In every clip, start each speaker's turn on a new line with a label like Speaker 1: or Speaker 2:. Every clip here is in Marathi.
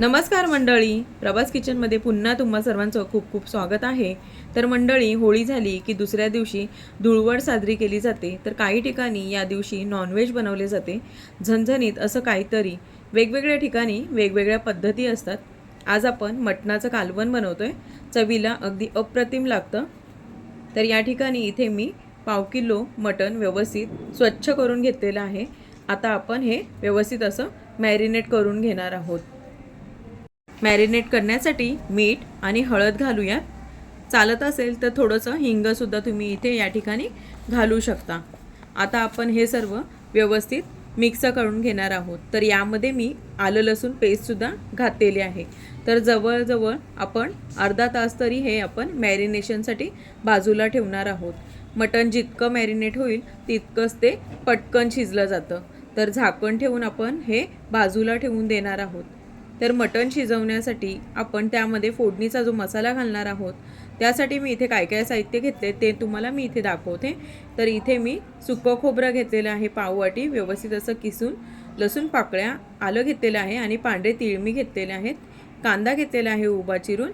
Speaker 1: नमस्कार मंडळी. प्रभास किचनमध्ये पुन्हा तुम्हा सर्वांचं खूप खूप स्वागत आहे. तर मंडळी होळी झाली की दुसऱ्या दिवशी धुळवड साजरी केली जाते. तर काही ठिकाणी या दिवशी नॉनव्हेज बनवले जाते. झणझणीत असं काहीतरी वेगवेगळ्या ठिकाणी वेगवेगळ्या पद्धती असतात. आज आपण मटणाचं कालवण बनवतो आहे चवीला अगदी अप्रतिम लागतं. तर या ठिकाणी इथे मी पाव किलो मटण व्यवस्थित स्वच्छ करून घेतलेलं आहे. आता आपण हे व्यवस्थित असं मॅरिनेट करून घेणार आहोत. मॅरिनेट करण्यासाठी मीठ आणि हळद घालूयात. चालत असेल तर थोडंसं हिंगसुद्धा तुम्ही इथे या ठिकाणी घालू शकता. आता आपण हे सर्व व्यवस्थित मिक्स करून घेणार आहोत. तर यामध्ये मी आलं लसूण पेस्टसुद्धा घातलेली आहे. तर जवळजवळ आपण अर्धा तास तरी हे आपण मॅरिनेशनसाठी बाजूला ठेवणार आहोत. मटण जितकं मॅरिनेट होईल तितकंच ते पटकन शिजलं जातं. तर झाकण ठेवून आपण हे बाजूला ठेवून देणार आहोत. तर मटण शिजवण्यासाठी आपण त्यामध्ये फोडणीचा जो मसाला घालणार आहोत त्यासाठी मी इथे काय काय साहित्य घेतले ते तुम्हाला मी इथे दाखवते. तर इथे मी सुकं खोबरं घेतलेलं आहे पाववाटी व्यवस्थित असं किसून लसूण पाकळ्या आलं घेतलेलं आहे आणि पांढरे तिळमी घेतलेले आहेत. कांदा घेतलेला आहे उभा चिरून.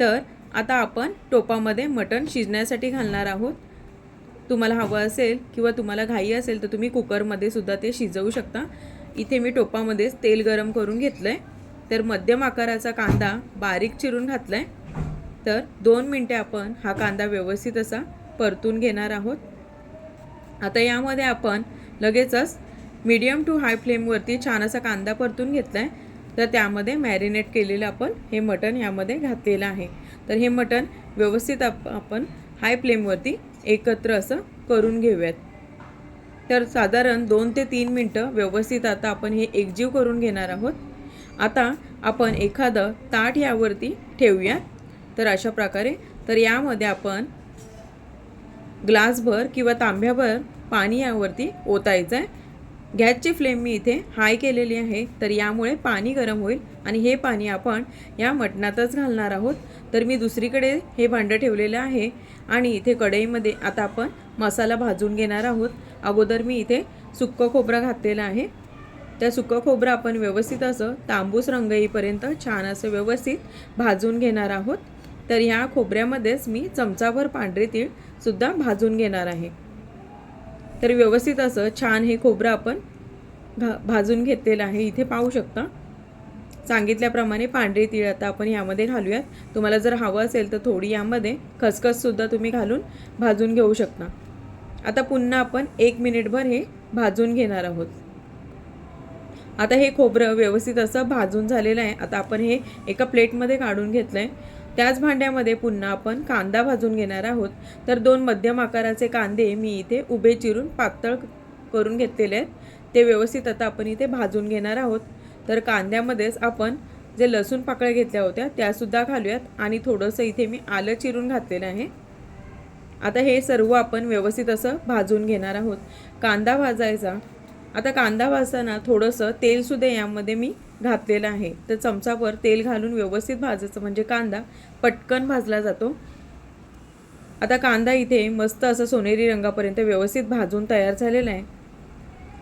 Speaker 1: तर आता आपण टोपामध्ये मटण शिजण्यासाठी घालणार आहोत. तुम्हाला हवं असेल किंवा तुम्हाला घाई असेल तर तुम्ही कुकरमध्ये सुद्धा ते शिजवू शकता. इथे मी टोपामध्येच तेल गरम करून घेतलं आहे तर मध्यम आकाराचा कांदा बारीक चिरून घातला आहे तर दोन मिनटे आपण हा कांदा व्यवस्थित असा परतून घेणार आहोत. आता यामध्ये आपण लगेचच मीडियम टू हाय फ्लेमवरती छान असा कांदा परतून घेतला आहे तर त्यामध्ये मॅरिनेट केलेलं आपण हे मटण यामध्ये घातलेलं आहे. तर हे मटण व्यवस्थित आप आपण हाय फ्लेमवरती एकत्र असं करून घेऊयात. तर साधारण दोन ते तीन मिनटं व्यवस्थित आता आपण हे एकजीव करून घेणार आहोत. आता आपण एखादं ताट यावरती ठेवूया तर अशा प्रकारे तर यामध्ये आपण ग्लासभर किंवा तांब्याभर पाणी यावरती ओतायचं आहे गॅसची फ्लेम मी इथे हाय केलेली आहे तर यामुळे पाणी गरम होईल आणि हे पाणी आपण या मटणातच घालणार आहोत. तर मी दुसरीकडे हे भांडं ठेवलेलं आहे आणि इथे कढईमध्ये आता आपण मसाला भाजून घेणार आहोत. अगोदर मी इथे सुक्कं खोबरं घातलेलं आहे. त्या सुकं खोबरं आपण व्यवस्थित असं तांबूस रंग येईपर्यंत छान असं व्यवस्थित भाजून घेणार आहोत. तर ह्या खोबऱ्यामध्येच मी चमचाभर पांढरे तीळसुद्धा भाजून घेणार आहे. तर व्यवस्थित असं छान हे खोबरं आपण भा भाजून घेतलेलं आहे. इथे पाहू शकता. सांगितल्याप्रमाणे पांढरे तीळ आता आपण यामध्ये घालूयात. तुम्हाला जर हवं असेल तर थोडी यामध्ये खसखससुद्धा तुम्ही घालून भाजून घेऊ शकता. आता पुन्हा आपण एक मिनिटभर हे भाजून घेणार आहोत. आता हे खोबरं व्यवस्थित असं भाजून झालेलं आहे. आता आपण हे एका प्लेटमध्ये काढून घेतलं आहे त्याच भांड्यामध्ये पुन्हा आपण कांदा भाजून घेणार आहोत. तर दोन मध्यम आकाराचे कांदे मी इथे उभे चिरून पातळ करून घेतलेले आहेत. ते व्यवस्थित आता आपण इथे भाजून घेणार आहोत. तर कांद्यामध्येच आपण जे लसूण पाकळ्या घेतल्या होत्या त्यासुद्धा घालूयात. आणि थोडंसं इथे मी आलं चिरून घातलेलं आहे. आता हे सर्व आपण व्यवस्थित असं भाजून घेणार आहोत. कांदा भाजायचा. आता कांदा भाजताना थोडंसं तेलसुद्धा यामध्ये मी घातलेलं आहे. तर चमचाभर तेल घालून व्यवस्थित भाजायचं. म्हणजे कांदा पटकन भाजला जातो. आता कांदा इथे मस्त असं सोनेरी रंगापर्यंत व्यवस्थित भाजून तयार झालेला आहे.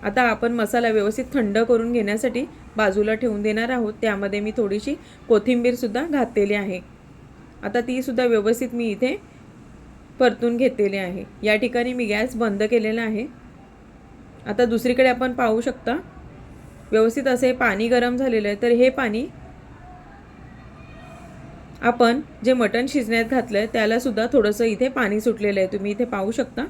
Speaker 1: आता आपण मसाला व्यवस्थित थंड करून घेण्यासाठी बाजूला ठेवून देणार आहोत. त्यामध्ये मी थोडीशी कोथिंबीरसुद्धा घातलेली आहे. आता तीसुद्धा व्यवस्थित मी इथे परतून घेतलेली आहे. या ठिकाणी मी गॅस बंद केलेला आहे. आता दुसरीकडे आपण पाहू शकता व्यवस्थित असे पाणी गरम झालेलं आहे. तर हे पाणी आपण जे मटण शिजण्यात घातलं आहे त्यालासुद्धा थोडंसं इथे पाणी सुटलेलं आहे. तुम्ही इथे पाहू शकता.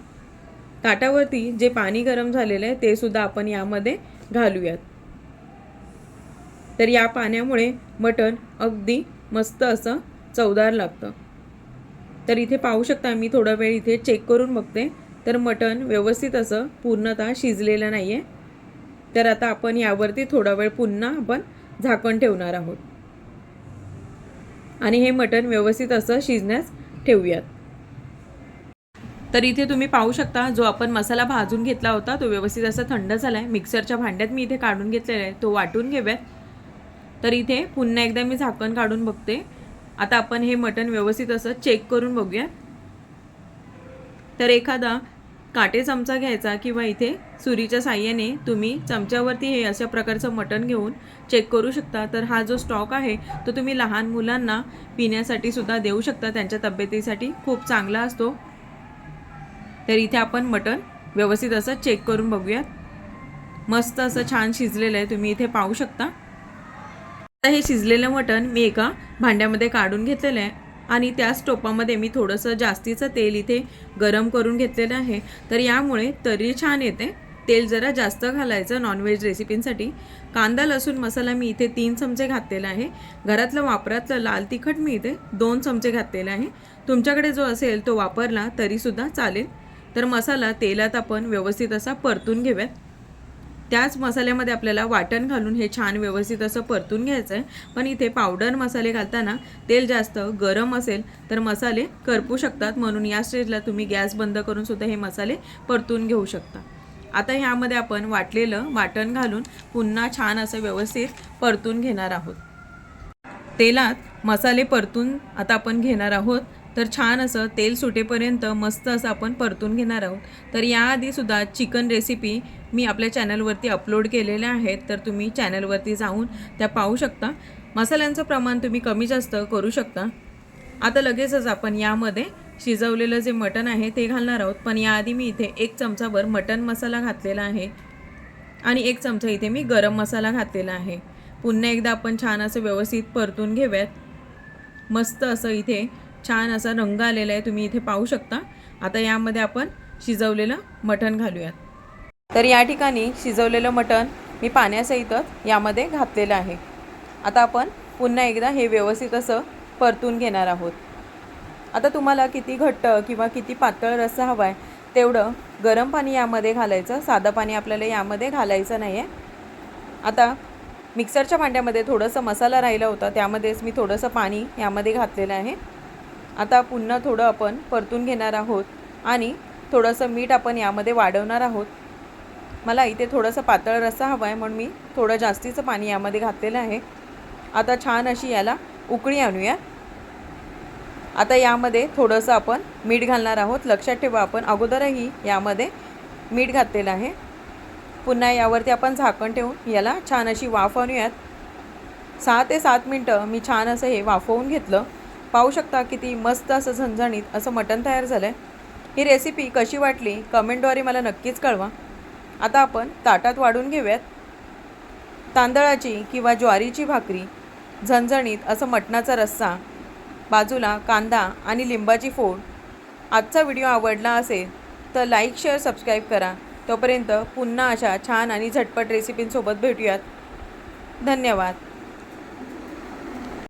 Speaker 1: ताटावरती जे पाणी गरम झालेलं आहे ते सुद्धा आपण यामध्ये घालूयात. तर या पाण्यामुळे मटण अगदी मस्त असं चवदार लागतं. तर इथे पाहू शकता मी थोडा वेळ इथे चेक करून बघते. तर मटण व्यवस्थित असं पूर्णतः शिजलेलं नाही आहे तर आता आपण यावरती थोडा वेळ पुन्हा आपण झाकण ठेवणार आहोत. आणि हे मटण व्यवस्थित असं शिजण्यास ठेवूयात. तर इथे तुम्ही पाहू शकता जो आपण मसाला भाजून घेतला होता तो व्यवस्थित असा थंड झाला आहे मिक्सरच्या भांड्यात मी इथे काढून घेतलेला आहे तो वाटून घेऊयात. तर इथे पुन्हा एकदा मी झाकण काढून बघते. आता आपण हे मटण व्यवस्थित असं चेक करून बघूया तर एखादा काटे चमचा घ्यायचा किंवा इथे सुरीच्या साह्याने तुम्ही चमच्यावरती हे अशा प्रकारचं मटण घेऊन चेक करू शकता. तर हा जो स्टॉक आहे तो तुम्ही लहान मुलांना पिण्यासाठी सुद्धा देऊ शकता. त्यांच्या तब्येतीसाठी खूप चांगला असतो. तर इथे आपण मटण व्यवस्थित असं चेक करून बघूयात. मस्त असं छान शिजलेलं आहे. तुम्ही इथे पाहू शकता. आता हे शिजलेलं मटण मी एका भांड्यामध्ये काढून घेतलेलं आहे. आणि त्याच टोपामध्ये मी थोडंसं जास्तीचं तेल इथे गरम करून घेतलेलं आहे. तर यामुळे तरी छान येते. तेल जरा जास्त घालायचं नॉनव्हेज रेसिपींसाठी कांदा लसूण मसाला मी इथे तीन चमचे घातलेला आहे. घरातलं वापरातलं लाल तिखट मी इथे दोन चमचे घातलेलं आहे. तुमच्याकडे जो असेल तो वापरला तरीसुद्धा चालेल. तर मसाला तेलात आपण व्यवस्थित असा परतून घेऊयात. त्याच मसाल्यामध्ये आपल्याला वाटण घालून हे छान व्यवस्थित असं परतून घ्यायचं आहे पण इथे पावडर मसाले घालताना तेल जास्त गरम असेल तर मसाले करपू शकतात. म्हणून या स्टेजला तुम्ही गॅस बंद करून सुद्धा हे मसाले परतून घेऊ शकता. आता ह्यामध्ये आपण वाटलेलं वाटण घालून पुन्हा छान असं व्यवस्थित परतून घेणार आहोत. तेलात मसाले परतून आता आपण घेणार आहोत. तर छान असं तेल सुटेपर्यंत मस्त असं आपण परतून घेणार आहोत. तर याआधीसुद्धा चिकन रेसिपी मी आपल्या चॅनलवरती अपलोड केलेल्या आहेत. तर तुम्ही चॅनलवरती जाऊन त्या पाहू शकता. मसाल्यांचं प्रमाण तुम्ही कमी जास्त करू शकता. आता लगेचच आपण यामध्ये शिजवलेलं जे मटण आहे ते घालणार आहोत. पण याआधी मी इथे एक चमचाभर मटण मसाला घातलेला आहे. आणि एक चमचा इथे मी गरम मसाला घातलेला आहे. पुन्हा एकदा आपण छान असं व्यवस्थित परतून घेऊयात. मस्त असं इथे छान असा रंग आलेला आहे तुम्ही इथे पाहू शकता. आता यामध्ये आपण शिजवलेलं मटण घालूयात. तर या ठिकाणी शिजवलेलं मटण मी पाण्यासहितच यामध्ये घातलेलं आहे. आता आपण पुन्हा एकदा हे व्यवस्थित असं परतून घेणार आहोत. आता तुम्हाला किती घट्ट किंवा किती पातळ रस्सा हवा आहे तेवढं गरम पाणी यामध्ये घालायचं. साधं पाणी आपल्याला यामध्ये घालायचं नाही आहे आता मिक्सरच्या भांड्यामध्ये थोडंसं मसाला राहिला होता त्यामध्येच मी थोडंसं पाणी यामध्ये घातलेलं आहे. आता पुन्हा थोडं आपण परतून घेणार आहोत आणि थोडंसं मीठ आपण यामध्ये वाढवणार आहोत. मला इथे थोडंसं पातळ रस्सा हवा आहे म्हणून मी थोडं जास्तीचं पाणी यामध्ये घातलेलं आहे. आता छान अशी याला उकळी आणूया. आता यामध्ये थोडंसं आपण मीठ घालणार आहोत. लक्षात ठेवा आपण अगोदरही यामध्ये मीठ घातलेलं आहे. पुन्हा यावरती आपण झाकण ठेवून याला छान अशी वाफ आणूयात. सहा ते सात मिनटं मी छान असं हे वाफवून घेतलं. पाहू शकता किती मस्त असं झणझणीत असं मटण तयार झालं आहे ही रेसिपी कशी वाटली? कमेंटद्वारे मला नक्कीच कळवा. आता आपण ताटात वाढून घेऊयात. तांदळाची किंवा ज्वारीची भाकरी झणझणीत असं मटणाचा रस्सा बाजूला कांदा आणि लिंबाची फोड. आजचा व्हिडिओ आवडला असेल तर लाईक शेअर सबस्क्राईब करा. तोपर्यंत पुन्हा अशा छान आणि झटपट रेसिपींसोबत भेटूयात. धन्यवाद.